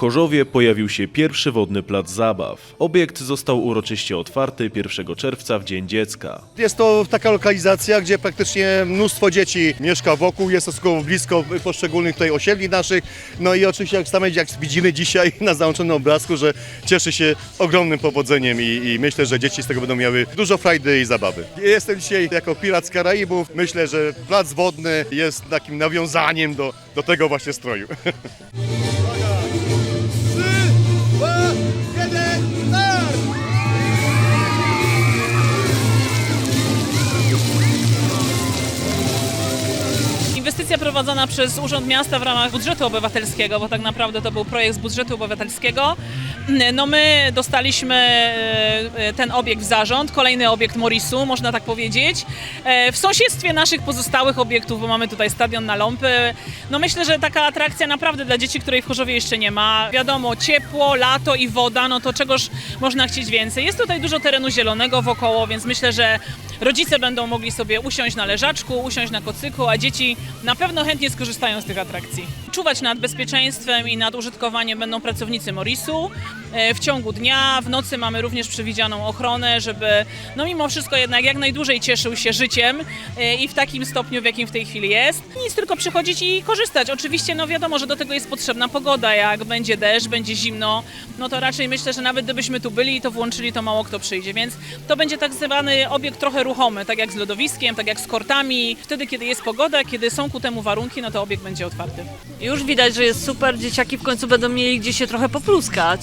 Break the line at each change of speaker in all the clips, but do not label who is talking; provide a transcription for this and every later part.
Chorzowie pojawił się pierwszy wodny plac zabaw. Obiekt został uroczyście otwarty 1 czerwca w Dzień Dziecka.
Jest to taka lokalizacja, gdzie praktycznie mnóstwo dzieci mieszka wokół, jest to stosunkowo blisko poszczególnych tutaj osiedli naszych. No i oczywiście jak same jak widzimy dzisiaj na załączonym obrazku, że cieszy się ogromnym powodzeniem i, i myślę, że dzieci z tego będą miały dużo frajdy i zabawy. Jestem dzisiaj jako pirat z Karaibów. Myślę, że plac wodny jest takim nawiązaniem do, do tego właśnie stroju.
Inwestycja prowadzona przez Urząd Miasta w ramach budżetu obywatelskiego, bo tak naprawdę to był projekt z budżetu obywatelskiego. No my dostaliśmy e, ten obiekt w zarząd, kolejny obiekt Morisu, można tak powiedzieć. E, W sąsiedztwie naszych pozostałych obiektów, bo mamy tutaj stadion na Ląpy. No myślę, że taka atrakcja naprawdę dla dzieci, której w Chorzowie jeszcze nie ma. Wiadomo, ciepło, lato i woda, no to czegoż można chcieć więcej. Jest tutaj dużo terenu zielonego wokoło, więc myślę, że rodzice będą mogli sobie usiąść na leżaczku, usiąść na kocyku, a dzieci na pewno chętnie skorzystają z tych atrakcji. Czuwać nad bezpieczeństwem i nad użytkowaniem będą pracownicy Morisu. E, W ciągu dnia, w nocy mamy również przewidzianą ochronę, żeby no mimo wszystko jednak jak najdłużej cieszył się życiem e, i w takim stopniu, w jakim w tej chwili jest. Nic tylko przychodzić i korzystać. Oczywiście no wiadomo, że do tego jest potrzebna pogoda. Jak będzie deszcz, będzie zimno, no to raczej myślę, że nawet gdybyśmy tu byli i to włączyli, to mało kto przyjdzie. Więc to będzie tak zwany obiekt trochę ruchomy, tak jak z lodowiskiem, tak jak z kortami. Wtedy, kiedy jest pogoda, kiedy są ku temu warunki, no to obiekt będzie otwarty.
Już widać, że jest super, dzieciaki w końcu będą mieli gdzie się trochę popluskać.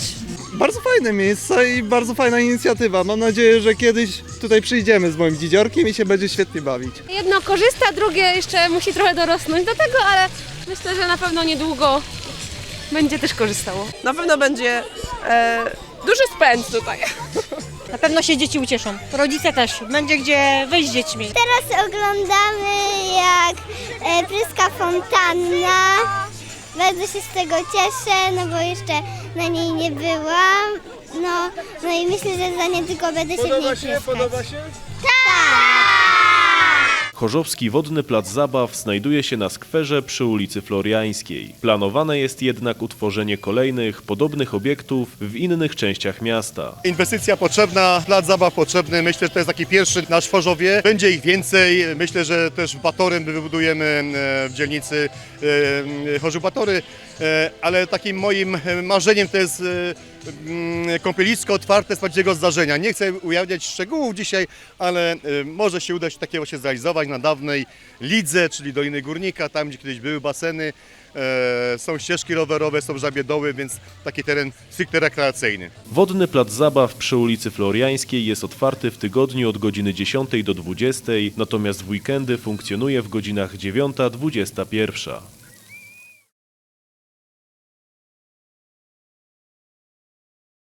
Bardzo fajne miejsce i bardzo fajna inicjatywa. Mam nadzieję, że kiedyś tutaj przyjdziemy z moim dzidziorkiem i się będzie świetnie bawić.
Jedno korzysta, drugie jeszcze musi trochę dorosnąć do tego, ale myślę, że na pewno niedługo będzie też korzystało.
Na pewno będzie e, duży spęd tutaj.
Na pewno się dzieci ucieszą. Rodzice też. Będzie gdzie wyjść z dziećmi.
Teraz oglądamy jak e, pryska fontanna. Bardzo się z tego cieszę, no bo jeszcze na niej nie byłam. No, no i myślę, że za niedługo będę się w niej pryskać.
się?
Chorzowski Wodny Plac Zabaw znajduje się na skwerze przy ulicy Floriańskiej. Planowane jest jednak utworzenie kolejnych, podobnych obiektów w innych częściach miasta.
Inwestycja potrzebna, plac zabaw potrzebny. Myślę, że to jest taki pierwszy nasz Chorzowie. Będzie ich więcej. Myślę, że też Batorym wybudujemy w dzielnicy Chorzów Batory. E, Ale takim moim marzeniem to jest e, kąpielisko otwarte z prawdziwego zdarzenia. Nie chcę ujawniać szczegółów dzisiaj, ale e, może się udać takiego się zrealizować na dawnej Lidze, czyli Doliny Górnika, tam gdzie kiedyś były baseny. E, Są ścieżki rowerowe, są żabie doły, więc taki teren stricte rekreacyjny.
Wodny Plac Zabaw przy ulicy Floriańskiej jest otwarty w tygodniu od godziny 10 do 20, natomiast w weekendy funkcjonuje w godzinach 9-21.